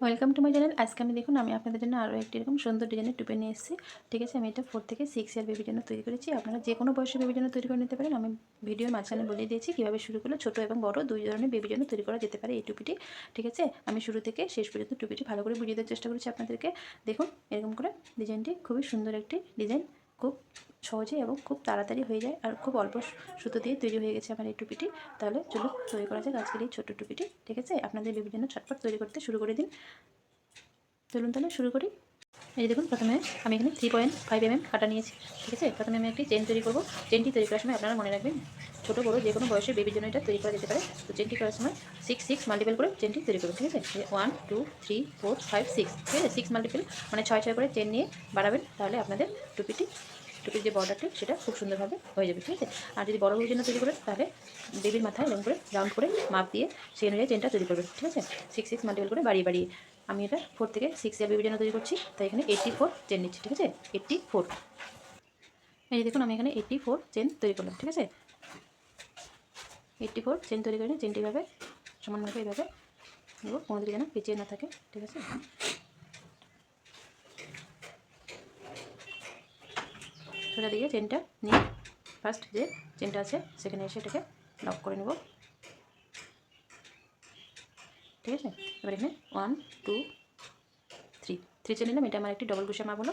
Welcome to my channel আজকে আমি দেখুন, আমি আপনাদের জন্য আরও একটি এরকম সুন্দর ডিজাইনের টুপে নিয়ে এসেছি। ঠিক আছে, আমি এটা ফোর থেকে সিক্স ইয়ার বেবির জন্য তৈরি করেছি। আপনারা যে কোনো বয়সের বেবির জন্য তৈরি করে নিতে পারেন। আমি ভিডিওর মাঝখানে বলে দিয়েছি কীভাবে শুরু করলে ছোটো এবং বড় দুই ধরনের বেবির জন্য তৈরি করা যেতে পারে এই টুপিটি। ঠিক আছে, আমি শুরু থেকে শেষ পর্যন্ত টুপিটি ভালো করে বুঝিয়ে দেওয়ার চেষ্টা করেছি আপনাদেরকে। দেখুন, এরকম করে ডিজাইনটি খুবই সুন্দর একটি ডিজাইন খুব সহজে এবং খুব তাড়াতাড়ি হয়ে যায় আর খুব অল্প সুতো দিয়ে তৈরি হয়ে গেছে আমার এই টুপিটি। তাহলে চলুন তৈরি করা যাক আজকের এই ছোট্ট টুপিটি। ঠিক আছে? আপনাদের বিভিন্ন ছটপট তৈরি করতে শুরু করে দিন। চলুন তাহলে শুরু করি। এই দেখুন, প্রথমে আমি এখানে three point five M M কাটা নিয়েছি, ঠিক আছে? প্রথমে আমি একটি চেন তৈরি করব। চেনটি তৈরি করার সময় আপনারা মনে রাখবেন, ছোটো, বড়ো যে কোনো বয়সের বেবির জন্য এটা তৈরি করা যেতে পারে। তো চেনটি করার সময় সিক্স সিক্স মাল্টিপেল করে চেনটি তৈরি করবেন ঠিক আছে? One two three four five six ঠিক আছে? সিক্স মাল্টিপেল মানে ছয় ছয় করে চেন নিয়ে বাড়াবেন, তাহলে আপনাদের টুপিটি, টুপির যে বর্ডারটি সেটা খুব সুন্দরভাবে হয়ে যাবে, ঠিক আছে? আর যদি বড় জন্য তৈরি করেন, তাহলে বেবির মাথায় এরকম করে রাউন্ড করে মাপ দিয়ে সেই অনুযায়ী চেনটা তৈরি করবেন, ঠিক আছে? সিক্স সিক্স মাল্টিপল করে বাড়িয়ে বাড়িয়ে। আমি এটা ফোর থেকে সিক্স ইয়ার বেবির জন্য তৈরি করছি। তাই এখানে এইটটি ফোর চেন নিচ্ছি, ঠিক আছে? এইটটি ফোর এই দেখুন, আমি এখানে এইটটি ফোর চেন তৈরি করলাম, ঠিক আছে? এইটটি ফোর চেন তৈরি করে চেনটি এভাবে সমানভাবে এইভাবে কোনো দিকে যেন পেঁচিয়ে না থাকে, ঠিক আছে? সোজা দিকে চেনটা নিয়ে ফার্স্ট যে চেনটা আছে, সেখানে এসে এটাকে লক করে নেব। ঠিক আছে? এবার এখানে one two three three chain নিলাম, এটা আমার একটি ডবল কুশা মাপ হলো।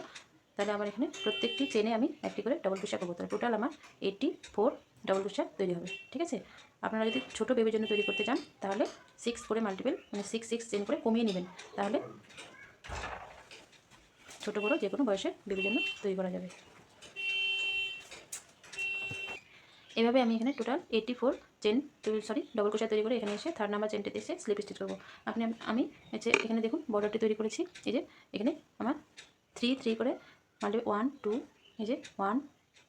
তাহলে আমার এখানে প্রত্যেকটি চেনে আমি একটি করে ডবল কুশা করব। তাহলে টোটাল আমার এইটটি ফোর ডবল কুশা তৈরি হবে। ঠিক আছে? আপনারা যদি ছোটো বেবির জন্য তৈরি করতে চান, তাহলে সিক্স করে মাল্টিপল মানে সিক্স সিক্স চেন করে কমিয়ে নেবেন। তাহলে ছোটো বড়ো যে কোনো বয়সে বেবির জন্য তৈরি করা যাবে। এভাবে আমি এখানে total eighty four chain sorry double কোষা তৈরি করে এখানে এসে থার্ড নাম্বার চেনটিতে এসে স্লিপ স্টিচ করব। আপনি আমি হচ্ছে এখানে দেখুন বর্ডারটি তৈরি করেছি। এই যে এখানে আমার থ্রি থ্রি করে মানে ওয়ান টু এই যে ওয়ান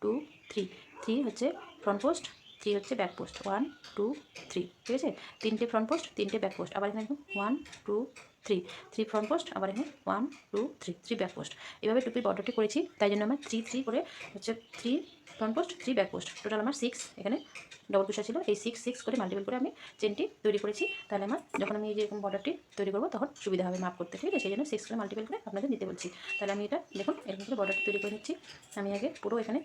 টু থ্রি থ্রি হচ্ছে ফ্রন্ট পোস্ট থ্রি হচ্ছে back post one two three ঠিক আছে? তিনটে ফ্রন্ট পোস্ট তিনটে ব্যাক পোস্ট আবার এখানে দেখুন one two three three front post আবার এখানে one two three three back post এভাবে টুপির বর্ডারটি করেছি, তাই জন্য আমার থ্রি থ্রি করে হচ্ছে three front post three back post total আমার সিক্স এখানে ডবল কুশা ছিল। এই সিক্স সিক্স করে মাল্টিপল করে আমি চেনটি তৈরি করেছি। তাহলে আমার যখন আমি এই যেরকম বর্ডারটি তৈরি করব, তখন সুবিধা হবে মাপ করতে, ঠিক আছে? সেই জন্য সিক্স করে মাল্টিপল করে আপনাদের দিতে বলছি। তাহলে আমি এটা দেখুন, এরকম করে বর্ডারটি তৈরি করে নিচ্ছি। আমি আগে পুরো এখানে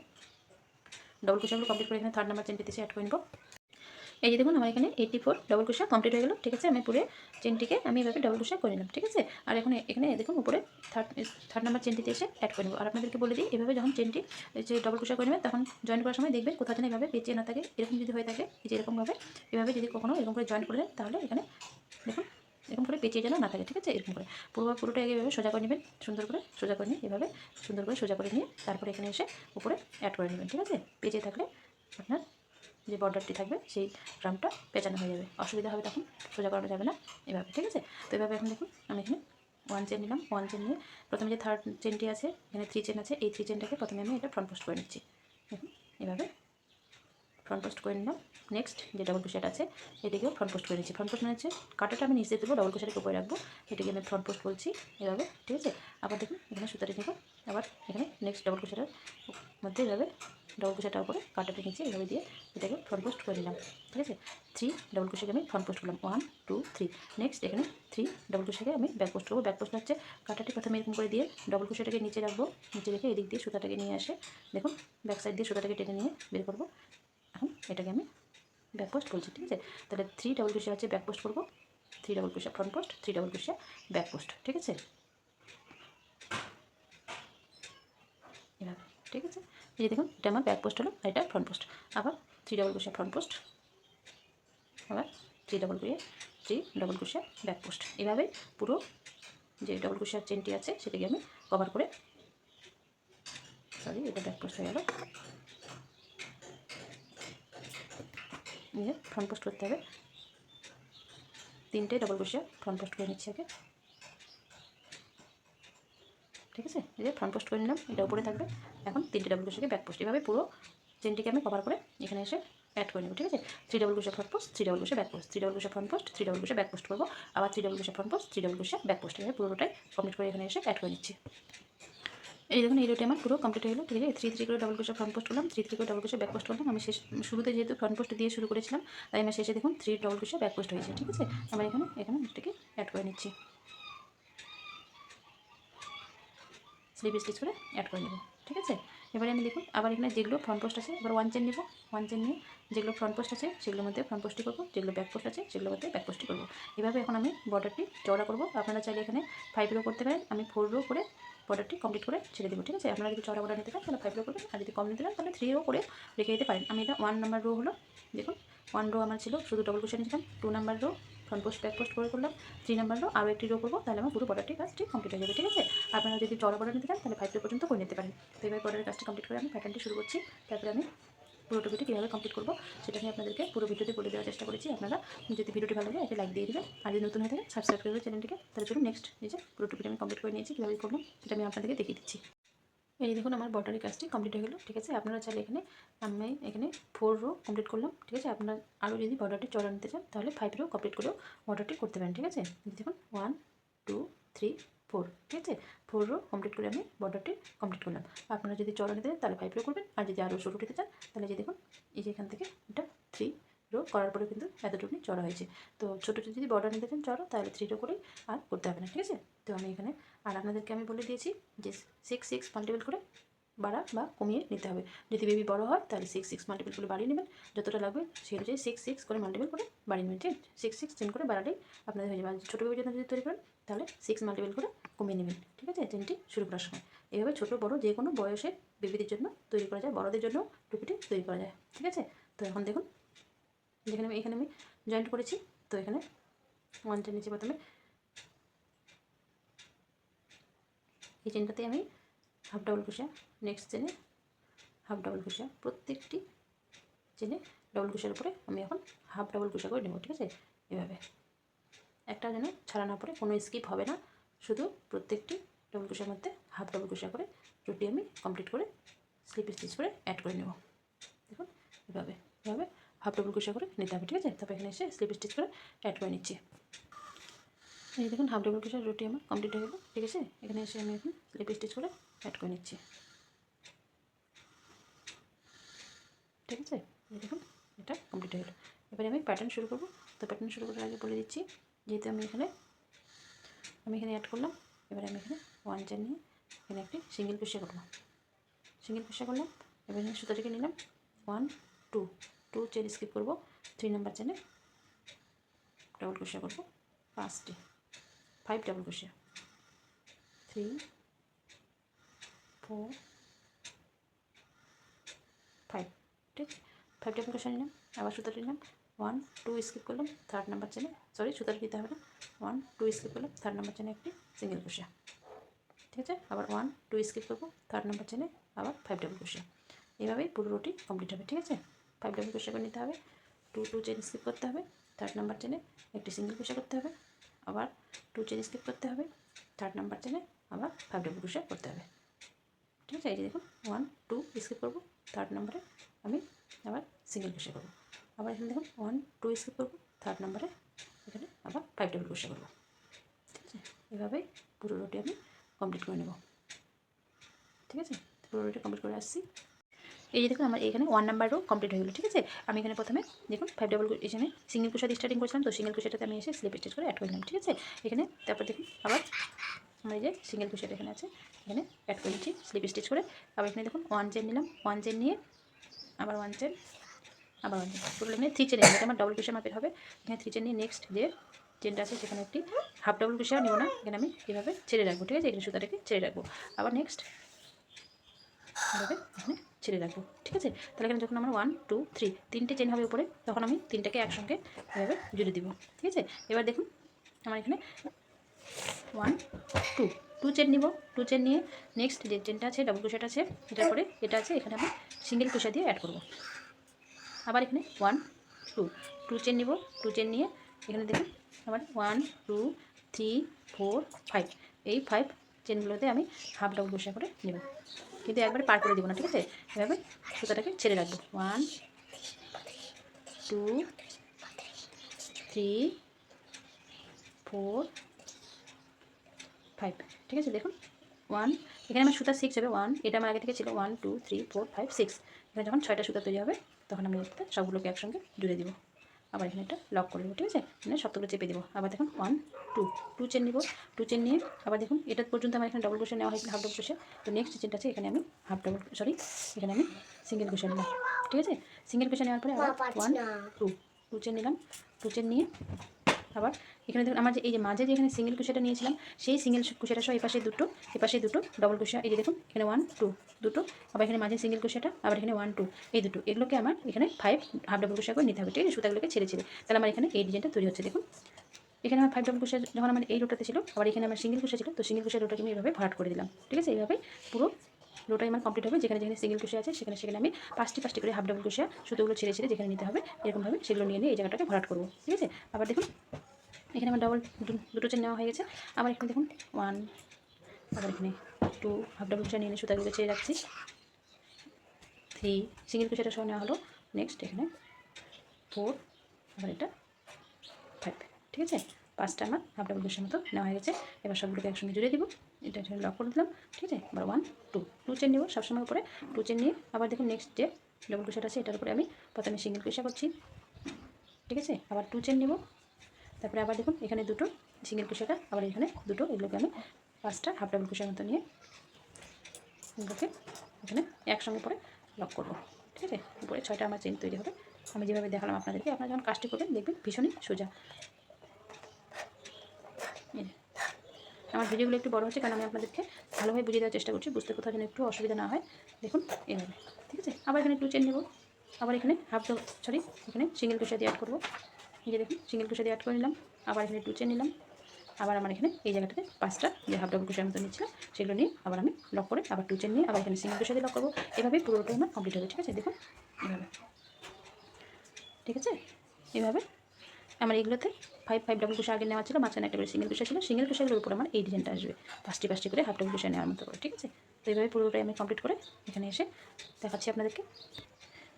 ডবল কুশাগুলো কমপ্লিট করে এখানে থার্ড নাম্বার চেনটি দিচ্ছি অ্যাড করে নেব। এই যে দেখুন, আমার এখানে এইটটি ফোর ডবল কুশা কমপ্লিট হয়ে গেল। ঠিক আছে, আমি পুরো চেনটিকে আমি এভাবে ডবল কুশা করে নিলাম, ঠিক আছে? আর এখন এখানে দেখুন, উপরে থার্ড থার্ড নাম্বার চেনটিতে এসে অ্যাড করে নেব। আর আপনাদেরকে বলে দিই, এভাবে যখন চেনটি যে ডবল কুশা করে নেবেন, তখন জয়েন করার সময় দেখবেন কোথাও যেন এভাবে পেঁচিয়ে না থাকে। এরকম যদি হয়ে থাকে যে এরকমভাবে, এভাবে যদি কখনো এরকম করে জয়েন করে দেন তাহলে এখানে দেখুন, এরকম করে পেঁচিয়ে যেন না থাকে, ঠিক আছে? এরকম করে। পুরো পুরোটা এভাবে সোজা করে নেবেন, সুন্দর করে সোজা করে নিয়ে এভাবে সুন্দর করে সোজা করে নিয়ে তারপরে এখানে এসে উপরে অ্যাড করে নেবেন, ঠিক আছে? পেঁচিয়ে থাকলে আপনার যে বর্ডারটি থাকবে, সেই ড্রামটা পেঁচানো হয়ে যাবে। অসুবিধা হবে তখন, সোজা করানো যাবে না, এভাবে, ঠিক আছে? তো এভাবে এখন দেখুন, আমি এখানে ওয়ান চেন নিলাম ওয়ান চেন নিয়ে প্রথমে যে থার্ড চেনটি আছে, এখানে থ্রি চেন আছে, এই থ্রি চেনটাকে প্রথমে আমি এটা ফ্রন্ট পোস্ট করে নিচ্ছি। দেখুন, এভাবে ফ্রন্ট পোস্ট করে নিলাম। নেক্সট যে ডবল কুশাট আছে, এটিকেও ফ্রন্ট পোস্ট করে নিচ্ছি। ফ্রন্ট পোস্ট মানে হচ্ছে, কাটাটা আমি নিচে দেবো ডবল কুশাটের উপরে রাখব। এটিকে আমি ফ্রন্ট পোস্ট বলছি, এভাবে, ঠিক আছে? আবার দেখুন, এখানে সুতাটি নেব আবার এখানে নেক্সট ডবল কুশাটের মধ্যে এভাবে ডবল কুশাটার উপরে কাটাটা নিচে এভাবে দিয়ে এটাকে ফ্রন্ট পোস্ট করে নিলাম ঠিক আছে? থ্রি ডবল কুশাকে আমি ফ্রন্ট পোস্ট করলাম ওয়ান টু থ্রি নেক্সট এখানে থ্রি ডবল কুশাকে আমি ব্যাক পোস্ট করব ব্যাক পোস্ট হচ্ছে কাটাটি প্রথমে এরকম করে দিয়ে ডবল কুশাটাকে নিচে রাখব, নিচে রেখে এদিক দিয়ে সুতাটাকে নিয়ে আসে, দেখুন ব্যাক সাইড দিয়ে সুতাটাকে টেনে নিয়ে বের করব, এখন এটাকে আমি ব্যাক পোস্ট বলছি ঠিক আছে? তাহলে থ্রি ডবল কুশা আছে ব্যাক পোস্ট করব থ্রি ডবল কুশা ফ্রন্ট পোস্ট থ্রি ডবল কুশা ব্যাক পোস্ট ঠিক আছে? এভাবে, ঠিক আছে? এই দেখুন, এটা আমার ব্যাক পোস্ট হলো, আর এটা ফ্রন্ট পোস্ট আবার থ্রি ডবল কুশা ফ্রন্ট পোস্ট আবার থ্রি ডবল কুশে থ্রি ডবল কুশা ব্যাক পোস্ট এভাবে পুরো যে ডবল কুশার চেনটি আছে, সেটাকে আমি কভার করে সরি এটা ব্যাক পোস্ট হয়ে গেল। নিয়ে ফ্রন্ট পোস্ট করতে হবে। তিনটে ডবল কুশিয়া ফ্রন্ট পোস্ট করে নিচ্ছি আগে। ঠিক আছে? এই যে ফ্রন্ট পোস্ট করে নিলাম, এটা উপরে থাকবে। এখন তিনটে ডবল কুশিয়াকে ব্যাক পোস্ট এভাবে পুরো চেনটিকে আমি কভার করে এখানে এসে অ্যাড করে নেব, ঠিক আছে? থ্রি ডবল কুশিয়া ফ্রন্ট পোস্ট থ্রি ডবল কুশিয়া ব্যাক পোস্ট থ্রি ডবল কুশিয়া ফ্রন্ট পোস্ট থ্রি ডবল কুশিয়া ব্যাক পোস্ট করব, আবার থ্রি ডবল কুশিয়া ফ্রন্ট পোস্ট থ্রি ডবল কুশিয়া ব্যাক পোস্ট এভাবে পুরোটাই কমপ্লিট করে এখানে এসে অ্যাড করে নিচ্ছি। এই দেখুন, এই আমার পুরো কমপ্লিট গেলো, ঠিক আছে? থ্রি থ্রি করে ডবল কোষে ফ্রন্ট পোস্ট করলাম থ্রি থ্রি করে ডবল কোষে ব্যাক পোস্ট করলাম। আমি শেষ, শুরুতে যেহেতু ফ্রন্ট পোস্ট দিয়ে শুরু করেছিলাম, তাই আমি শেষে দেখুন থ্রি ডবল কোষে ব্যাক পোস্ট হয়েছে, ঠিক আছে? আমার এখানে এখানে এটাকে অ্যাড করে নিচ্ছি। স্লিপ স্টিচ করে অ্যাড করে নেব, ঠিক আছে? এবারে আমি দেখুন, আবার এখানে যেগুলো ফ্রন্ট পোস্ট আছে, এবার ওয়ান চেন নেব। ওয়ান চেন নিয়ে যেগুলো ফ্রন্ট পোস্ট আছে, সেগুলোর মধ্যে ফ্রন্ট পোস্টই করব, যেগুলো ব্যাক পোস্ট আছে, সেগুলোর মধ্যে ব্যাক পোস্টই করব। এভাবে এখন আমি বর্ডারটি চওড়া করব। আপনারা চাইলে এখানে ফাইভ রো করতে পারেন। আমি ফোর রো করে বর্ডারটি কমপ্লিট করে ছেড়ে দেবো, ঠিক আছে? আপনারা যদি চড়া বর্ডার নিতে চান, তাহলে ফাইভ রো করবেন। আর যদি কম নিতে তাহলে থ্রি রো করে রেখে দিতে পারেন। আমি এটা ওয়ান নাম্বার রো হলো, দেখুন ওয়ান রো আমার ছিল, শুধু ডবল কুশন নিয়েছিলাম two number row front post back post করে করলাম থ্রি নাম্বার রো আরও একটি রো করব, তাহলে আমার পুরো বর্ডারটি কাজটি কমপ্লিট হয়ে যাবে, ঠিক আছে? আপনারা যদি চড়া বর্ডার নিতে চান, তাহলে ফাইভ পর্যন্ত করে নিতে পারেন। তো এবার বর্ডারের কাজটি কমপ্লিট করে আমি প্যাটার্নটি শুরু করছি। তারপরে আমি পুরো টপিটি কীভাবে কমপ্লিট করব, সেটা আমি আপনাদেরকে পুরো ভিডিওতে বলে দেওয়ার চেষ্টা করেছি। আপনারা যদি ভিডিওটি ভালো লাগে একটা লাইক দিয়ে দেবেন। আর যদি নতুন হয়ে থাকে সাবস্ক্রাইব করবে চ্যানেলটিকে তাহলে চলুন নেক্সট এই যে পুরো টপিটি আমি কমপ্লিট করে নিয়েছি, কীভাবে করলাম, সেটা আমি আপনাদেরকে দেখিয়ে দিচ্ছি। এই দেখুন, আমার বর্ডারের কাজটি কমপ্লিট হয়ে গেলো, ঠিক আছে? আপনারা চাইলে এখানে, আমি এখানে ফোর রো কমপ্লিট করলাম, ঠিক আছে? আপনারা আরও যদি বর্ডারটি চড়া নিতে চান, তাহলে ফাইভ রো কমপ্লিট করেও বর্ডারটি করতে পারেন, ঠিক আছে? দেখুন ওয়ান টু থ্রি ফোর ঠিক আছে? ফোর রো কমপ্লিট করে আমি বর্ডারটি কমপ্লিট করলাম। আপনারা যদি চড়া নিতে চান, তাহলে ফাইভ রো করবেন। আর যদি আরও ছোটো নিতে চান, তাহলে যে দেখুন, এই যে এখান থেকে এটা থ্রি রো করার পরে কিন্তু এতটুকুনি চড়া হয়েছে। তো ছোটো যদি বর্ডার নিতে চান, চড়া, তাহলে থ্রি রো করেই আর করতে হবে না, ঠিক আছে? তো আমি এখানে আর আপনাদেরকে আমি বলে দিয়েছি যে সিক্স সিক্স মাল্টিপল করে বাড়া বা কমিয়ে নিতে হবে। যদি বেবি বড় হয়, তাহলে সিক্স সিক্স মাল্টিপল করে বাড়িয়ে নেবেন। যতটা লাগবে সেই অনুযায়ী সিক্স সিক্স করে মাল্টিপল করে বাড়িয়ে নেবেন, ঠিক সিক্স সিক্স চেন করে বাড়ালেই আপনাদের হয়ে যাবে। ছোটো বেবির জন্য যদি তৈরি করেন, তাহলে সিক্স মাল্টিপল করে কমিয়ে নেবেন, ঠিক আছে? চেনটি শুরু করার সময়। এভাবে ছোটো, বড় যে কোনো বয়সের বেবিদের জন্য তৈরি করা যায়, বড়দের জন্য টুপিটি তৈরি করা যায়, ঠিক আছে? তো এখন দেখুন যেখানে আমি এখানে আমি জয়েন্ট করেছি। তো এখানে ওয়ানটা নিচে প্রথমে এই চেনটাতে আমি হাফ ডাবল কুশা নেক্সট চেনে হাফ ডাবল কুশা প্রত্যেকটি চেনে ডাবল কুশার উপরে আমি এখন হাফ ডাবল কুশা করে নেব, ঠিক আছে? এভাবে। একটা যেন ছাড়া না পড়ে, কোনো স্কিপ হবে না, শুধু প্রত্যেকটি ডাবল কুশার মধ্যে হাফ ডাবল কুশা করে রুটি আমি কমপ্লিট করে স্লিপ স্টিচ করে অ্যাড করে নেব। দেখুন, এভাবে এভাবে হাফ ডাবল কুশা করে নিতে হবে, ঠিক আছে? তারপর এখানে এসে স্লিপ স্টিচ করে অ্যাড করে নিচ্ছি। এই দেখুন, হাফ ডাবল কুশার রুটি আমার কমপ্লিট হয়ে গেলো, ঠিক আছে? এখানে এসে আমি এখন স্লিপ স্টিচ করে অ্যাড করে নিচ্ছি। ঠিক আছে? দেখুন, এটা কমপ্লিট হয়ে গেলো। এবারে আমি প্যাটার্ন শুরু করব। তো প্যাটার্ন শুরু করার আগে বলে দিচ্ছি, যেহেতু আমি এখানে আমি এখানে অ্যাড করলাম, এবারে আমি এখানে ওয়ান চেন নিয়ে এখানে একটি সিঙ্গেল কুশিয়া করলাম সিঙ্গেল কুশিয়া করলাম, এবার এখানে সুতোটিকে নিলাম one two two chain skip করব। থ্রি নাম্বার চেনে ডাবল কুশিয়া করব। পাঁচটি five double crochet three four five ঠিক? ফাইভ ডাবল কুশিয়া নিলাম, আবার সুতোটি নিলাম। ওয়ান টু স্কিপ করলাম থার্ড নাম্বার চেনে সরি সুতোটা দিতে হবে না। ওয়ান টু স্কিপ করলাম থার্ড নাম্বার চেনে একটি সিঙ্গেল কুশিয়া ঠিক আছে? আবার ওয়ান টু স্কিপ করব থার্ড নাম্বার চেনে আবার ফাইভ ডাবল কুশিয়া এইভাবেই পুরো রুটি কমপ্লিট হবে, ঠিক আছে? ফাইভ ডাবল কুশিয়া করে নিতে হবে। টু টু চেন স্কিপ করতে হবে। থার্ড নাম্বার চেনে একটি সিঙ্গেল কুশিয়া করতে হবে। আবার টু চেন স্কিপ করতে হবে। থার্ড নাম্বার চেনে আবার ফাইভ ডাবল কুশিয়া করতে হবে। ঠিক আছে? এই যে দেখুন ওয়ান টু স্কিপ করব। থার্ড নাম্বারে আমি আবার সিঙ্গেল কুশিয়া করব। আবার এখানে দেখুন ওয়ান টু স্কিপ করব। থার্ড নাম্বারে এখানে আবার ফাইভ ডাবল কুশিয়া করব। ঠিক আছে? এভাবেই পুরো রুটি আমি কমপ্লিট করে নেব। ঠিক আছে? পুরো রুটি কমপ্লিট করে আসছি। এই যে দেখুন, আমার এখানে ওয়ান নাম্বার নাম্বারও কমপ্লিট হয়ে গেলো, ঠিক আছে? আমি এখানে প্রথমে দেখুন ফাইভ ডাবল এখানে সিঙ্গেল কুশা দিয়ে স্টার্টিং করেছিলাম, তো সিঙ্গেল কুশাটাতে আমি এসে স্লিপ স্টিচ করে অ্যাড করে নিলাম, ঠিক আছে? এখানে, তারপর দেখুন, আবার আমার এই যে সিঙ্গেল কুশাটা এখানে আছে, এখানে অ্যাড করে নিচ্ছি স্লিপ স্টিচ করে। আবার এখানে দেখুন ওয়ান চেন নিলাম ওয়ান চেন নিয়ে আবার ওয়ান চেন আবার ওয়ান চেন পুরো এখানে থ্রি চেন এটা আমার ডবল কুশা মাপের হবে। এখানে থ্রি চেন নিয়ে নেক্সট যে চেনটা আছে, সেখানে একটি হাফ ডাবল কুশা নেব না, এখানে আমি এভাবে ছেড়ে রাখব, ঠিক আছে? এখানে সুতাটাকে ছেড়ে রাখব। আবার নেক্সট এখানে ছেড়ে রাখব ঠিক আছে? তাহলে এখানে যখন আমার ওয়ান টু থ্রি তিনটে চেন হবে উপরে, তখন আমি তিনটাকে একসঙ্গে এভাবে জুড়ে দিব, ঠিক আছে? এবার দেখুন, আমার এখানে ওয়ান টু টু চেন নিব টু চেন নিয়ে নেক্সট যে চেনটা আছে ডাবল কুশাটা আছে, এটার পরে এটা আছে, এখানে আমি সিঙ্গেল কুশা দিয়ে অ্যাড করব। আবার এখানে ওয়ান টু টু চেন নিব টু চেন নিয়ে এখানে দেখুন আবার one two three four five এই ফাইভ চেনগুলোতে আমি হাফ ডাবল কুশা করে নেব। কিন্তু একবারে পার করে দেবো না, ঠিক আছে? এভাবে সুতাটাকে ছেড়ে রাখব। One two three four five ঠিক আছে, দেখুন। ওয়ান এখানে আমার সুতা সিক্স হবে। ওয়ান এটা আমার আগে থেকে ছিল। One two three four five six এখানে যখন ছয়টা সুতা তৈরি হবে, তখন আমি সবগুলোকে একসঙ্গে জুড়ে দিব। আবার এখানে একটা লক করে দেবো ঠিক আছে? মানে সবগুলো চেপে দেবো। আবার দেখুন ওয়ান টু টু চেন নিব টু চেন নিয়ে আবার দেখুন এটা পর্যন্ত আমার এখানে ডবল কোশ্চেন নেওয়া হয়েছিল হাফ ডবল কোশ্চেন তো নেক্সট চেনটা আছে এখানে আমি হাফ ডবল সরি এখানে আমি সিঙ্গেল কোশ্চেন নিলাম ঠিক আছে? সিঙ্গেল কোশ্চেন নেওয়ার পরে আবার ওয়ান টু টু চেন নিলাম টু চেন নিয়ে আবার এখানে দেখুন, আমার যে, এই যে মাঝে যে এখানে সিঙ্গেল কুশিয়াটা নিয়েছিলাম, সেই সিঙ্গেল কুশিয়াটা সহ এই পাশে দুটো, এপাশে দুটো ডবল কুশিয়া, এই যে দেখুন, এখানে ওয়ান টু দুটো। আবার এখানে মাঝে সিঙ্গেল কুশিয়াটা, আবার এখানে ওয়ান টু এই দুটো। এগুলোকে আমার এখানে ফাইভ হাফ ডবল কুশিয়া করে নিতে হবে, ঠিক আছে? সুতাগুলোকে ছেড়ে ছেড়ে। তাহলে আমার এখানে এই ডিজাইনটা তৈরি হচ্ছে, দেখুন। এখানে আমার ফাইভ ডবল কুশিয়া যখন আমার এই রোটাতে ছিল, আবার এখানে আমার সিঙ্গেল কুশিয়া ছিল, তো সিঙ্গেল কুশিয়া রোটাকে আমি এইভাবে ভরাট করে দিলাম, ঠিক আছে? এইভাবে পুরো রোটাই আমার কমপ্লিট হবে, যেখানে যেখানে সিঙ্গেল কুশিয়া আছে, সেখানে সেখানে আমি পাঁচটি পাঁচটি করে হাফ ডবল কুশিয়া সুতোগুলো ছেড়ে ছেড়ে যেখানে নিতে হবে, এরকমভাবে সেগুলো নিয়ে নিয়ে এই জায়গাটাকে ভরাট করব, ঠিক আছে? আবার দেখুন, এখানে আমার ডবল দুটো চেন নেওয়া হয়ে গেছে। আবার এখানে দেখুন ওয়ান আবার এখানে টু হাফ ডাবল চেন নিয়ে সুতাগুলো চেয়ে রাখছি। থ্রি সিঙ্গেল কুচিটা সহ নেওয়া হলো। নেক্সট এখানে ফোর আবার এটা ফাইভ ঠিক আছে? পাঁচটা আমার হাফ ডাবল কুচির মতো নেওয়া হয়ে গেছে। এবার সবগুলোকে একসঙ্গে জুড়ে দিব। এটা লক করে দিলাম, ঠিক আছে? এবার ওয়ান টু টু চেন নেব, সবসময় উপরে টু চেন নিয়ে। আবার দেখুন নেক্সট যে ডবল কুচিটা আছে, এটার উপরে আমি প্রথমে সিঙ্গেল কুচা করছি। ঠিক আছে? আবার টু চেন নেব। তারপরে আবার দেখুন, এখানে দুটো সিঙ্গেল কুশাটা আবার এখানে দুটো, এগুলোকে আমি পাঁচটা হাফ ডাবল কুশার মতো নিয়ে এগুলোকে এখানে একসঙ্গে পরে লক করব। ঠিক আছে? উপরে ছয়টা আমার চেন তৈরি হবে। আমি যেভাবে দেখালাম আপনাদেরকে, আপনারা যখন কাজটি করবেন, দেখবেন ভীষণই সোজা। আমার ভিডিওগুলো একটু বড় হচ্ছে, কারণ আমি আপনাদেরকে ভালোভাবে বুঝিয়ে দেওয়ার চেষ্টা করছি, বুঝতে কোথাও যেন একটু অসুবিধা না হয়। দেখুন এভাবে ঠিক আছে? আবার এখানে টু চেন নেব। আবার এখানে হাফ সরি এখানে সিঙ্গেল কুশা দিয়ে অ্যাড করব। এই যে দেখুন সিঙ্গেল কুশা দিয়ে অ্যাড করে নিলাম। আবার এখানে টু চেন নিলাম। আবার আমার এখানে এই জায়গাটাতে পাঁচটা যে হাফ ডাবল কুশার মতো নিচ্ছিলাম, সেগুলো নিয়ে আবার আমি লক করে আবার টু চেন নিয়ে আবার এখানে সিঙ্গেল কুশা দিয়ে লক করব। এভাবেই পুরোটাই আমার কমপ্লিট হবে ঠিক আছে? দেখুন, এভাবে। ঠিক আছে? এভাবে আমার এগুলোতে ফাইভ ফাইভ ডাবল কুশা আগে নেওয়া ছিল, মাঝখানে একটা করে সিঙ্গেল কুশা ছিল। সিঙ্গেল কুশাগুলোর উপরে আমার এই ডিজাইনটা আসবে। পাঁচটি পাঁচটি করে হাফ ডাবল কুশা নেওয়ার মতো করে, ঠিক আছে? তো এইভাবে পুরোটাই আমি কমপ্লিট করে এখানে এসে দেখাচ্ছি আপনাদেরকে।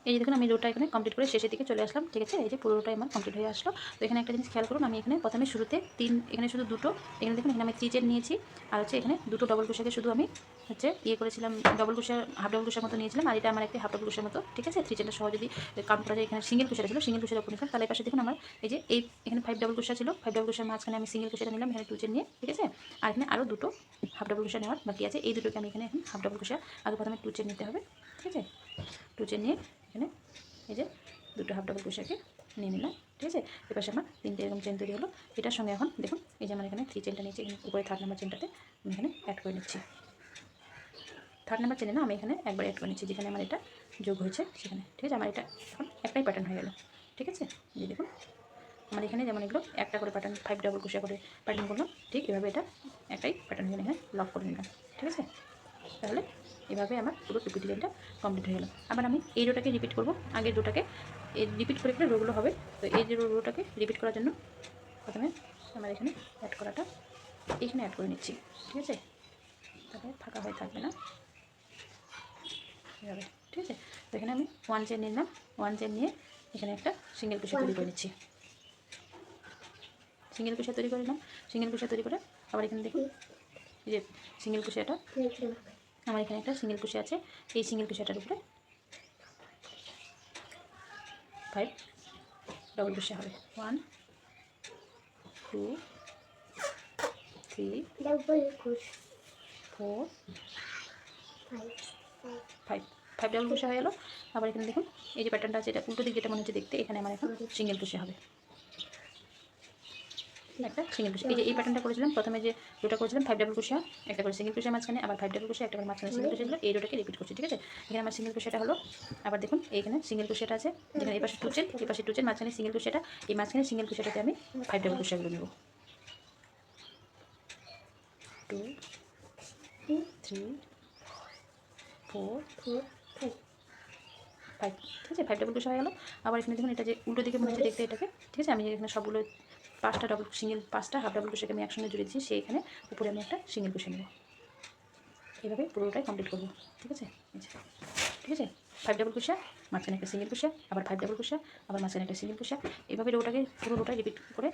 এই যে দেখুন, আমি রোটা এখানে কমপ্লিট করে শেষের দিকে চলে আসলাম। ঠিক আছে? এই যে পুরোটাই আমার কমপ্লিট হয়ে আসলো। তো এখানে একটা জিনিস খেয়াল করুন, আমি এখানে প্রথমে শুরুতে তিন, এখানে শুধু দুটো, এখানে দেখুন, এখানে আমি থ্রি চেন নিয়েছি। আর হচ্ছে এখানে দুটো ডবল কুশাকে শুধু আমি হচ্ছে ইয়ে করেছিলাম ডবল কুশার হাফ ডবল কুশার মতো নিয়েছিলাম। আর এটা আমার একটা হাফ ডবল কুশার মতো, ঠিক আছে? থ্রি চেনটা সহ যদি কাউন্ট করা যায়, এখানে সিঙ্গেল কুশার ছিল সিঙ্গেল কুশার উপর নিলাম তাহলে পাশে দেখুন আমার, এই যে এই, এখানে ফাইভ ডবল কুশা ছিল ফাইভ ডবল কুশার মাঝখানে আমি সিঙ্গেল কুশাটা নিলাম, এখানে টু চেন নিয়ে, ঠিক আছে? আর এখানে আরও দুটো হাফ ডবল কুশা নেওয়ার বাকি আছে। এই দুটোকে আমি এখানে এখন হাফ ডবল কুশা আগে প্রথমে টু চেন নিতে হবে, ঠিক আছে? টু চেন নিয়ে এখানে এই যে দুটো হাফ ডাবল কুশাকে নিয়ে নিলাম, ঠিক আছে? এ পাশে আমার তিনটে এরকম চেন তৈরি হলো। এটার সঙ্গে এখন দেখুন, এই যে আমার এখানে থ্রি চেনটা নিয়েছি উপরে থার্ড নাম্বার চেনটাতে আমি এখানে অ্যাড করে নিচ্ছি। থার্ড নাম্বার চেনে না আমি এখানে একবার অ্যাড করে নিচ্ছি, যেখানে আমার এটা যোগ হয়েছে সেখানে, ঠিক আছে? আমার এটা এখন একটাই প্যাটার্ন হয়ে গেল, ঠিক আছে? যে দেখুন, আমার এখানে যেমন এগুলো, একটা করে প্যাটার্ন ফাইভ ডাবল কুশা করে প্যাটার্ন করলাম, ঠিক এভাবে এটা একটাই প্যাটার্ন এখানে লক করে নিলাম, ঠিক আছে? তাহলে এভাবে আমার পুরো টুপি ডিজাইনটা কমপ্লিট হয়ে গেল। আবার আমি এই রোটাকে রিপিট করব। আগের রোটাকে এই রিপিট করে করে রোগুলো হবে। তো এই যে রোটাকে রিপিট করার জন্য প্রথমে আমার এখানে অ্যাড করাটা, এখানে অ্যাড করে নিচ্ছি। ঠিক আছে? তাহলে ফাঁকা হয়ে থাকবে না। এভাবে। ঠিক আছে? তো এখানে আমি ওয়ান চেন নিলাম। ওয়ান চেন নিয়ে এখানে একটা সিঙ্গেল কুশা তৈরি করে নিচ্ছি। সিঙ্গেল কুশা তৈরি করে নিলাম। সিঙ্গেল কুশা তৈরি করে আবার এখানে দেখুন যে সিঙ্গেল কুশিয়াটা আমার এখানে একটা সিঙ্গেল কুশি আছে। এই সিঙ্গেল কুশিয়াটার উপরে ফাইভ ডবল কুশি হবে। One two three four five five double crochet হয়ে গেলো। আবার এখানে দেখুন এই যে প্যাটার্নটা আছে এটা উল্টো দিক যেটা মনে হচ্ছে দেখতে এখানে আমার এখন সিঙ্গেল কুশি হবে। একটা সিঙ্গেল কুশি এই যে এই প্যাটার্নটা করেছিলাম প্রথমে যে দুটো করেছিলাম ফাইভ ডাবল কুশিয়া একটা করে সিঙ্গেল কুশিয়া মাঝখানে আবার ফাইভ ডাবল কুশিয়া একটা করে মাঝখানে সিঙ্গেল ছিল এই দুটোকে রিপিট করছি ঠিক আছে? এখানে আমার সিঙ্গেল কুশিয়াটা হলো আবার দেখুন এইখানে সিঙ্গেল কুশিয়াটা আছে যেখানে এই পাশে টু চেন এই পাশে টু চেন মাঝখানে সিঙ্গেল কুশিয়াটা এই মাঝখানে সিঙ্গেল কুশিয়াটাতে আমি ফাইভ ডাবল কুশিয়াগুলো নেব। Two three four four five ঠিক আছে? ফাইভ ডাবল কুশিয়া হয়ে গেলো। আবার এখানে দেখুন এটা যে উল্টো দিকে মনে হচ্ছে দেখতে এটাকে ঠিক আছে? আমি এখানে সবগুলো পাঁচটা ডবল সিঙ্গেল পাঁচটা হাফ ডবল ক্রোশাকে আমি একসঙ্গে জুড়ে দিচ্ছি সেই এখানে উপরে আমি একটা সিঙ্গেল ক্রোশে নেব। এইভাবে পুরোটাই কমপ্লিট করব, ঠিক আছে? ঠিক আছে? ফাইভ ডাবল কুশিয়া মাঝখানে একটা সিঙ্গেল কুশিয়া আবার ফাইভ ডাবল কুশিয়া আবার মাঝখানে একটা সিঙ্গেল কুশিয়া এইভাবে রোটাকে পুরো রোটা রিপিট করে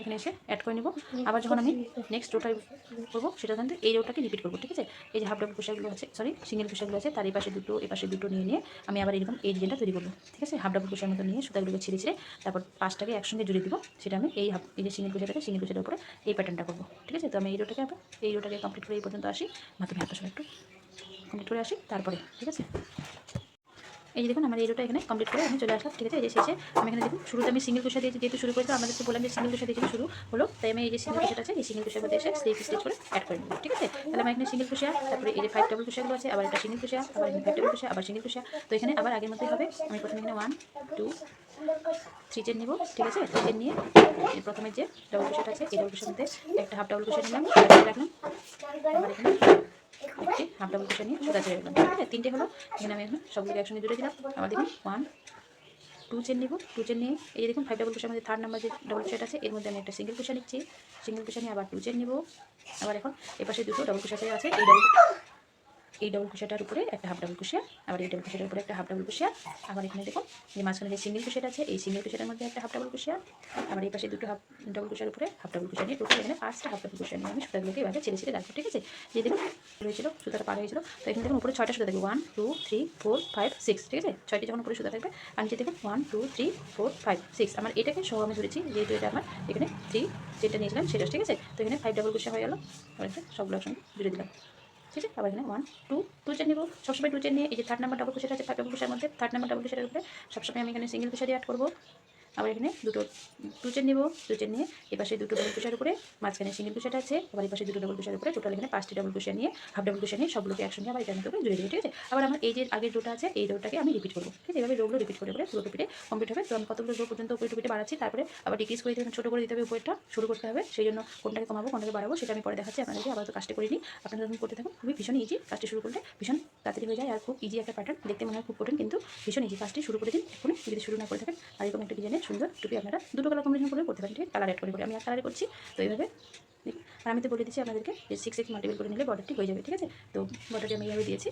এখানে এসে অ্যাড করে নেব। আবার যখন আমি নেক্সট রোটাই করব, সেটা কিন্তু এই রোটাকে রিপিট করব, ঠিক আছে? এই যে হাফ ডাবল কুশাগুলো আছে সরি সিঙ্গেল কুশাগুলো আছে, তার এই পাশে দুটো এ পাশে দুটো নিয়ে নিয়ে আমি আবার এরকম এই ডিজাইনটা তৈরি করব, ঠিক আছে? হাফ ডাবল কুশার মতো নিয়ে সুতাগুলোকে ছিঁড়ে ছিঁড়ে তারপর পাঁচটাকে একসঙ্গে জুড়ে দিব, সেটা আমি এই হাফ এই যে সিঙ্গেল কুশাটাকে সিঙ্গেল কুশার উপরে এই প্যাটার্নটা করব, ঠিক আছে? তো আমি এই রোটাকে আবার, এই রোটাকে কমপ্লিট করে এই পর্যন্ত আসি। মাত্র হাত একটু কমপ্লিট করে আসি, তারপরে, ঠিক আছে? এই যে দেখুন, আমার এরোটা এখানে কমপ্লিট করে আমি চলে আসলাম। ঠিক আছে, এই যে শেষে। আমি এখানে দেখুন, শুরুতে আমি সিঙ্গেল কুশা দিয়েছি, যেহেতু শুরু করেছিলাম আমাদের বললাম যে সিঙ্গেল কুশা দিয়ে শুরু হলো। তাই আমি এই যে সিঙ্গেল কুশাটা আছে, এই সিঙ্গেল কুশার মধ্যে এসে স্লিপ স্টিচ করে অ্যাড করে নেব ঠিক আছে? তাহলে আমার এখানে সিঙ্গেল কুশা তারপরে এই যে ফাইভ ডাবল কুশাগুলো আছে, আবার এটা সিঙ্গেল কুশা আবার ফাইভ ডাবল কুশা আবার সিঙ্গেল কুশা তো এখানে আবার আগের মধ্যেই হবে। আমি প্রথমে এখানে ওয়ান টু থ্রি চেন নিব, ঠিক আছে? থ্রি চেন নিয়ে প্রথমে যে ডাবল কুশাটা আছে, এই ডাবল কুশার মধ্যে একটা হাফ ডাবল কুশা নিলাম রাখলাম। আবার এখানে একটি হাফটা কুশা নিয়ে সোজা ছেড়ে দিলাম ঠিক আছে? তিনটে হলো, এখানে আমি এখন সবগুলোকে একসঙ্গে জুড়ে দিলাম। আবার দেখুন ওয়ান টু চেন নিব টু চেন নিয়ে, এই দেখুন ফাইভ ডাবল কুশার মধ্যে থার্ড নাম্বার যে ডবল কুশাটা আছে, এর মধ্যে আমি একটা সিঙ্গেল কুশা নিচ্ছি। সিঙ্গেল কুশা নিয়ে আবার টু চেন নিব। আবার এখন এপাশে দুটো ডবল কুশা আছে, এই ডাবল এই ডাবল কুশাটার উপরে একটা হাফ ডাবল কুশিয়া আবার এই ডাবল কুশিয়ার উপরে একটা হাফ ডাবল কুশিয়া আবার এখানে দেখুন, যে মাঝখানে যে সিঙ্গেল কুশিয়াটা আছে, এই সিঙ্গেল কুশিয়াটার মধ্যে একটা হাফ ডাবল কুশিয়া আবার এই পাশে দুটো হাফ ডাবল কুশিয়ার উপরে হাফ ডাবল কুশিয়া নিয়ে টোটাল এখানে পাঁচটা হাফ ডাবল কুশিয়া নিয়ে আমি সুতাগুলোকে এভাবে ছেড়ে ছেড়ে রাখব, ঠিক আছে? যে দেখুন হয়েছিল, সুতাটা পার হয়েছিল। তো এখানে দেখুন, উপরে ছয়টা সুতা থাকবে। One two three four five six ঠিক আছে? ছয়টি যখন উপরে সুতা থাকবে, আর নিচে দেখুন one two three four five six আমার এটাকে সহ আমি ধরেছি, যেহেতু এটা আমার এখানে থ্রি যেটা নিয়েছিলাম সেটা, ঠিক আছে? তো এখানে ফাইভ ডাবল কুশিয়া হয়ে গেল। সবগুলো একসঙ্গে জুড়ে দিলাম। ঠিক আছে? আবার এখানে ওয়ান টু টু চেন নিব। সবসময় টু চেন নিয়ে এই যে থার্ড নাম্বার ডাবল কুশের আছে ফাইভ ডাবল কুশের মধ্যে থার্ড নাম্বার ডাবল কুশের উপরে সবসময় আমি এখানে সিঙ্গেল কুশারি অ্যাড করব। আবার এখানে দুটো টু চেন নিব টু চেন নিয়ে এই পাশে দুটো ডবল কুশার উপরে, মাঝখানে সিঙ্গেল কুশাটা আছে, আবার এই পাশে দুটো ডবল কুশার উপরে টোটাল এখানে পাঁচটি ডাবল কুশা নিয়ে হাফ ডাবল কুশা নিয়ে সবগুলোকে একসঙ্গে আবার এখানে উপরে জুড়ে দেবো, ঠিক আছে? আবার আমার এই যে আগের রোটা আছে, এই রোটাকে আমি রিপিট করব, ঠিক আছে? এভাবে রোগুলো রিপিট করে করে পুরো টুপিটে কমপ্লিট হবে। তো আমি কতগুলো রো পর্যন্ত উপরে টুপিটে বাড়াচ্ছি, তারপরে আবার ডিক্রিজ করে দিতে ছোটো করে দিতে হবে উপরেটা শুরু করতে হবে, সেই জন্য কোনটাকে কমাবো, কোনটাকে বাড়াবো, সেটা আমি পরে দেখাচ্ছি আপনাদেরকে আবার তো কাজটা করিনি। আপনারা যখন করতে থাকুন, খুবই ভীষণ ইজি কাজটি শুরু করলে, ভীষণ তাড়াতাড়ি হয়ে যায় আর খুব ইজি একটা প্যাটার্ন দেখতে মনে হয় খুব কঠিন, কিন্তু ভীষণ ইজি কাজটি শুরু করে দিন এখনই যদি শুরু না করে থাকেন আর এরকম একটা ডিজাইনের সুন্দর টুপি আপনারা। দুটো কালার কম্বিনেশন করে করতে পারেন ঠিক কালার অ্যাড করে করে আমি এক কালারে করছি। তো এইভাবে আর আমি তো বলে দিচ্ছি আপনাদেরকে যে সিক্স সিক্স মাল্টিপল করে নিলে বর্ডারটি হয়ে যাবে, ঠিক আছে? তো বর্ডারটি আমি এইভাবে দিয়েছি।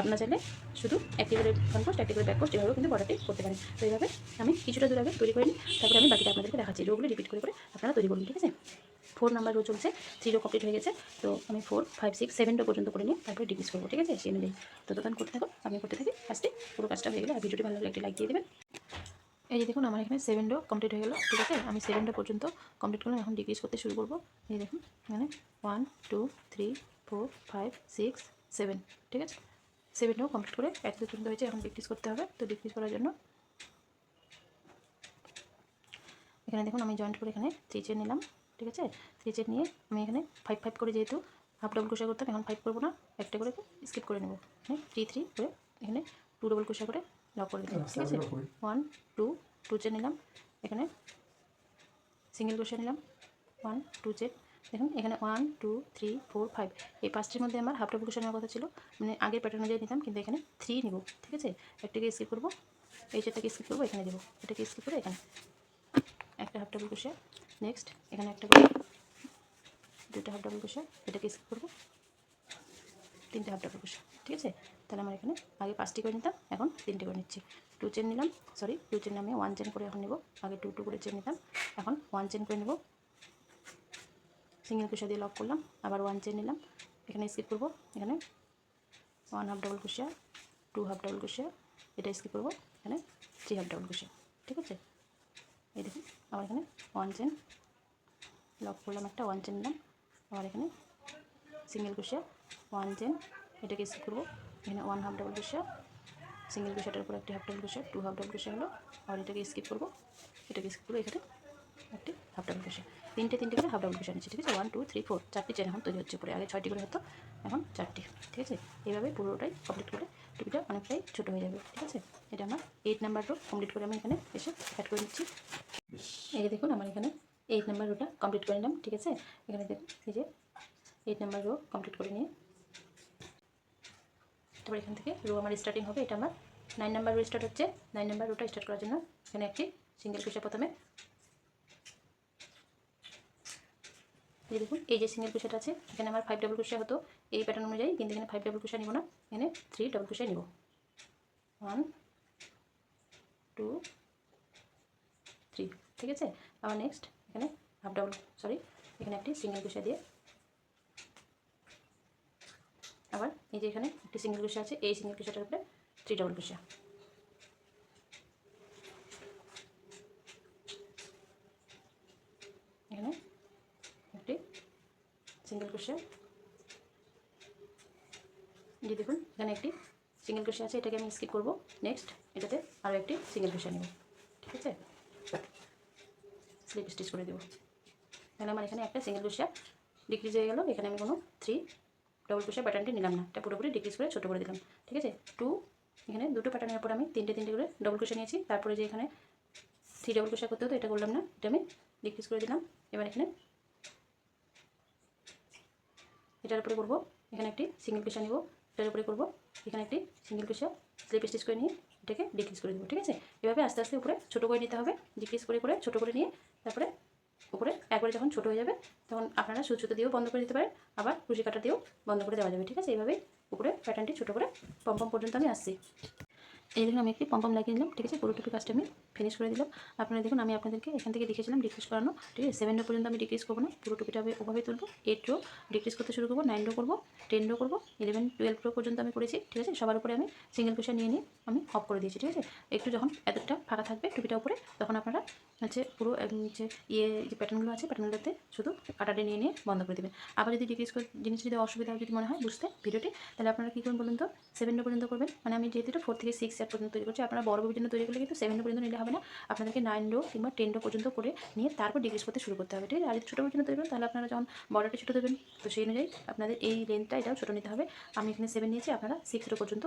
আপনারা চাইলে শুধু একটি করে ফ্রন্ট পোস্ট একটি করে ব্যাক পোস্ট এভাবেও কিন্তু বর্ডারটি করতে পারেন। তো এইভাবে আমি কিছুটা দূর আগে তৈরি করে নিই, তারপরে আমি বাকিটা আপনাদেরকে দেখাচ্ছি। রোগুলো রিপিট করে করে আপনারা তৈরি করুন, ঠিক আছে? ফোর নাম্বার রো চলছে থ্রি রো কমপ্লিট হয়ে গেছে। তো আমি ফোর ফাইভ সিক্স সেভেন পর্যন্ত করে নিই তারপরে ডিগ্রিজ করব, ঠিক আছে? সেই অনুযায়ী। তো দোকান করতে থাকো আমি করতে থাকি। ফার্স্টে পুরো কাজটা হয়ে গেলে আর ভিডিওটি ভালো লাগলে একটি লাইক দিয়ে দেবেন। এই যে দেখুন, আমার এখানে সেভেন ডো কমপ্লিট হয়ে গেলো। ঠিক আছে? আমি সেভেন ডো পর্যন্ত কমপ্লিট করলাম। এখন ডিক্রিজ করতে শুরু করব। এই দেখুন, এখানে one two three four five six seven ঠিক আছে? সেভেন ডো কমপ্লিট করে এত পর্যন্ত হয়েছে। এখন ডিক্রিজ করতে হবে। তো ডিক্রিজ করার জন্য এখানে দেখুন, আমি জয়েন্ট করে এখানে থ্রি চেন নিলাম। ঠিক আছে? থ্রি চেন নিয়ে আমি এখানে ফাইভ ফাইভ করে যেহেতু হাফ ডবল কুশা করতাম, এখন ফাইভ করব না। একটা করে স্কিপ করে নেব। হ্যাঁ? থ্রি থ্রি করে এখানে টু ডবল কুশা করে লক করে দিলাম ঠিক আছে? ওয়ান টু টু চেন নিলাম এখানে। সিঙ্গেল কুশা নিলাম ওয়ান টু চেন দেখুন এখানে one two three four five এই পাঁচটির মধ্যে আমার হাফ ডাবল নেওয়ার কথা ছিল। মানে আগের প্যাটার্ন অনুযায়ী নিতাম কিন্তু এখানে থ্রি নিব ঠিক আছে? একটাকে স্কিপ করব এই যেটাকে স্কিপ করব এখানে দেবো। এটাকে স্কিপ করে এখানে। একটা হাফ ডাবল কুশা নেক্সট এখানে একটা করে দুটো হাফ ডাবল কুশা এটাকে স্কিপ করব। তিনটে হাফ ডাবল কুশা ঠিক আছে? তাহলে আমার এখানে আগে পাঁচটি করে নিতাম, এখন তিনটে করে নিচ্ছি। টু চেন নিলাম সরি টু চেন আমি ওয়ান চেন করে এখন নেব। আগে টু টু করে চেন নিতাম, এখন ওয়ান চেন করে নেব। সিঙ্গেল কুশা দিয়ে লক করলাম, আবার ওয়ান চেন নিলাম। এখানে স্কিপ করব, এখানে one half double crochet two half double crochet এটা স্কিপ করব, এখানে থ্রি হাফ ডাবল কুশিয়া ঠিক আছে? এই দেখুন, আবার এখানে ওয়ান চেন লক করলাম একটা ওয়ান চেন নিলাম। আবার এখানে সিঙ্গেল কুশিয়া ওয়ান চেন এটাকে স্কিপ করব। এখানে one half double crochet single কুশিয়াটার উপর একটি half double crochet two half double crochet হলো। আবার এটাকে স্কিপ করব। এটাকে স্কিপ করব এখানে একটি হাফ ডাবল কুশিয়া তিনটে তিনটে করে হাফ ডাবল কুশিয়া নিচ্ছি ঠিক আছে? ওয়ান টু থ্রি ফোর চারটি চেন এখন তৈরি হচ্ছে পরে। আগে ছয়টি করে হতো এখন চারটি ঠিক আছে? এইভাবে পুরোটাই কমপ্লিট করে টুপিটা অনেকটাই ছোটো হয়ে যাবে ঠিক আছে? এটা আমার এইট নাম্বার রো কমপ্লিট করে আমি এখানে এসে অ্যাড করে নিচ্ছি। এই দেখুন আমার এখানে এইট নাম্বার রোটা কমপ্লিট করে নিলাম ঠিক আছে? এখানে দেখুন এই যে এইট নাম্বার রো কমপ্লিট করে নিয়ে তারপর এখান থেকে রো আমার স্টার্টিং হবে, এটা আমার নাইন নাম্বার রো স্টার্ট হচ্ছে। নাইন নাম্বার রোটা স্টার্ট করার জন্য এখানে একটি সিঙ্গেল কুশা প্রথমে। এই দেখুন, এই যে সিঙ্গেল কুশাটা আছে, এখানে আমার ফাইভ ডাবল কুশা হতো। এই প্যাটার্ন অনুযায়ী কিন্তু এখানে ফাইভ ডাবল কুশা নিব না, এখানে থ্রি ডাবল কুশা নিব। ওয়ান টু থ্রি ঠিক আছে? আবার নেক্সট এখানে হাফ ডাবল সরি এখানে একটি সিঙ্গেল কুশিয়া দিয়ে আবার এই যে এখানে একটি সিঙ্গেল কুশিয়া আছে, এই সিঙ্গেল কুশিয়াটার উপরে থ্রি ডাবল কুশিয়া এখানে একটি সিঙ্গেল কুশিয়া যে দেখুন, এখানে একটি সিঙ্গেল কুশিয়া আছে, এটাকে আমি স্কিপ করব। নেক্সট এটাতে আরও একটি সিঙ্গেল কুশিয়া নেব। ঠিক আছে? স্লিপ স্টিচ করে দেবো। তাহলে আমার এখানে একটা সিঙ্গেল কুশিয়া ডিক্রিজ হয়ে গেল, এখানে আমি কোনো থ্রি ডবল কুশিয়া প্যাটার্নটি নিলাম না। এটা পুরোপুরি ডিক্রিজ করে ছোটো করে দিলাম। ঠিক আছে? টু এখানে দুটো প্যাটার্নের উপর আমি তিনটে তিনটে করে ডবল কুশিয়া নিয়েছি। তারপরে যে এখানে থ্রি ডবল কুশিয়া করতে হতো, এটা করলাম না। এটা আমি ডিক্রিজ করে দিলাম। এবার এখানে এটার উপরে করব। এখানে একটি সিঙ্গেল কুশিয়া নিব। এটার উপরে করব। এখানে একটি সিঙ্গেল কুশিয়া স্লিপ স্টিচ করে নিয়ে এটাকে ডিক্রিজ করে দেবো। ঠিক আছে? এভাবে আস্তে আস্তে উপরে ছোটো করে নিতে হবে। ডিক্রিজ করে করে ছোটো করে নিয়ে তারপরে উপরে একবারে যখন ছোটো হয়ে যাবে, তখন আপনারা সুচ সুতো দিয়েও বন্ধ করে দিতে পারেন, আবার কুশি কাটা দিয়েও বন্ধ করে দেওয়া যাবে, ঠিক আছে? এইভাবেই উপরে প্যাটার্নটি ছোটো করে পম্পম পর্যন্ত আমি আসছি। এই দেখুন, আমি একটি পম্পম লাগিয়ে নিলাম ঠিক আছে? পুরো টুপি কাজটা আমি ফিনিশ করে দিলাম। আপনারা দেখুন, আমি আপনাদেরকে এখান থেকে দেখেছিলাম ডিক্রিজ করানো, ঠিক আছে? সেভেন রো পর্যন্ত আমি ডিক্রিজ করব না। পুরো টুপিটা আমি ওভাবে তুলবো এইট রো ডিক্রিজ করতে শুরু করব নাইন রো করব টেন রো করব ইলেভেন টুয়েলভ রো পর্যন্ত আমি করেছি, ঠিক আছে? সবার উপরে আমি সিঙ্গেল কুশা নিয়ে নিয়ে আমি অফ করে দিয়েছি, ঠিক আছে? একটু যখন এতটা ফাঁকা থাকবে টুপিটা উপরে, তখন আপনারা হচ্ছে পুরো হচ্ছে ইয়ে যে প্যাটার্নগুলো আছে প্যাটার্নগুলোতে শুধু কাটাটে নিয়ে নিয়ে বন্ধ করে দেবেন। আবার যদি ডিক্রিজ করে জিনিস যদি অসুবিধা যদি মনে হয় বুঝতে, ভিডিওটি, তাহলে আপনারা কী করবেন বলুন তো? সেভেন রো পর্যন্ত করবেন। মানে আমি যেহেতু ফোর থেকে সিক্স ইয়ার পর্যন্ত তৈরি করছি। আপনারা বড় বিভিন্ন তৈরি করলে কিন্তু সেভেন পর্যন্ত নিলে হবে না। আপনাদেরকে নাইন রো কিংবা টেন রো পর্যন্ত করে নিয়ে তারপর ডিক্রিজ করতে শুরু করতে হবে। ঠিক আছে? আর ছোটো পর্যন্ত তৈরি করেন, তাহলে আপনারা যখন বর্ডারটি ছোটো দেবেন, তো সেই অনুযায়ী আপনাদের এই লেন্থটা এটাও ছোটো নিতে হবে। আমি এখানে সেভেন নিয়েছি, আপনারা সিক্স রো পর্যন্ত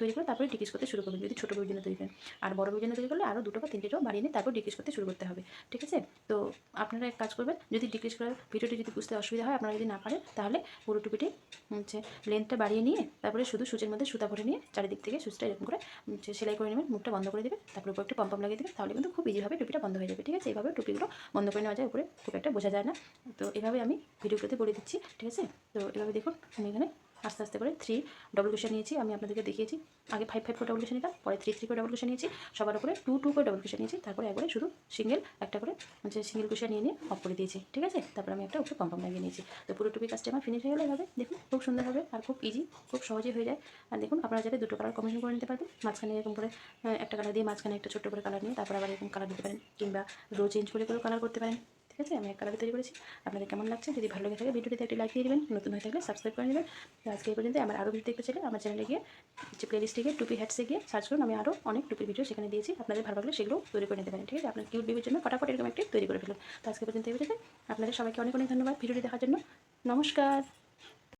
তৈরি করে তারপরে ডিক্রিজ করতে শুরু করবেন যদি ছোটো পর্যন্ত তৈরি করেন। আর বড় পর্যন্ত তৈরি করলে আরও দুটো বা তিনটে রো বাড়িয়ে নিয়ে তারপর ডিক্রিজ করতে শুরু করতে হবে। ঠিক আছে? তো আপনারা এক কাজ করবেন, যদি ডিক্রিজ করার ভিডিওটি যদি বুঝতে অসুবিধা হয়, আপনারা যদি না পারেন, তাহলে পুরো টুপিটি হচ্ছে লেন্থটা বাড়িয়ে নিয়ে তারপরে শুধু সুচের মধ্যে সুতা ভরে নিয়ে চারিদিক থেকে সুচটা করে সেলাই করে নেবেন, মুখটা বন্ধ করে দেবে তারপরে উপরে একটু পম্পম লাগিয়ে দেবে তাহলে কিন্তু খুব ইজিভাবে টুপিটা বন্ধ হয়ে যাবে, ঠিক আছে? এইভাবে টুপিগুলো বন্ধ করে নেওয়া যায়, উপরে খুব একটা বোঝা যায় না। তো এভাবে আমি ভিডিওগুলোতে বলে দিচ্ছি, ঠিক আছে? তো এভাবে দেখুন, আমি এখানে আস্তে আস্তে করে থ্রি ডবল কুশন নিয়েছি, আমি আপনাদেরকে দেখিয়েছি। আগে ফাইভ ফাইভ করে ডবল কুশন নিতাম, পরে থ্রি থ্রি করে ডবল কুশন নিয়েছি, সবার উপরে টু টু করে ডবল কুশন নিয়েছি, তারপরে একবারে শুধু সিঙ্গেল একটা করে, হচ্ছে সিঙ্গেল কুশন নিয়ে নিয়ে অফ করে দিয়েছি, ঠিক আছে? তারপরে আমি একটা উপরে পম্পম লাগিয়ে নিয়েছি। তো পুরো টুপি কাজটা আমার ফিনিশ হয়ে গেলে এভাবে, দেখুন খুব সুন্দর হবে আর খুব ইজি খুব সহজেই হয়ে যায়। আর দেখুন, আপনারা যাতে দুটো কালার কম্বিনেশন করে নিতে পারবেন, মাঝখানে এরকম করে একটা কালার দিয়ে মাঝখানে একটা ছোট্ট করে কালার নিয়ে, তারপর আবার এরকম কালার দিতে পারেন, কিংবা রো চেঞ্জ করে করেও কালার করতে পারেন। ঠিক আছে আমি এক কালারে তৈরি করেছি। আপনাদের কেমন লাগছে? যদি ভালো লেগে থাকে ভিডিওটিতে একটি লাইক দিয়ে দেবেন, নতুন হয়ে থাকলে সাবস্ক্রাইব করে নেবেন। আজকে পর্যন্ত আমার আরও ভিডিও দেখতে চাইলে আমার চ্যানেলে গিয়ে, যে প্লেলিস্টে গিয়ে, টুপি হ্যাটসে গিয়ে সার্চ করুন। আমি আরও অনেক টুপির ভিডিও সেখানে দিয়েছি। আপনাদের ভালো লাগলে সেগুলো তৈরি করে নিতে পারেন, ঠিক আছে? আপনার কিউট বিবির জন্য ফটাফট এরকম একটি তৈরি করে ফেলুন। তো আজকে পর্যন্ত এই ভিডিওতে আপনাদের সবাইকে অনেক অনেক ধন্যবাদ ভিডিওটি দেখার জন্য। নমস্কার।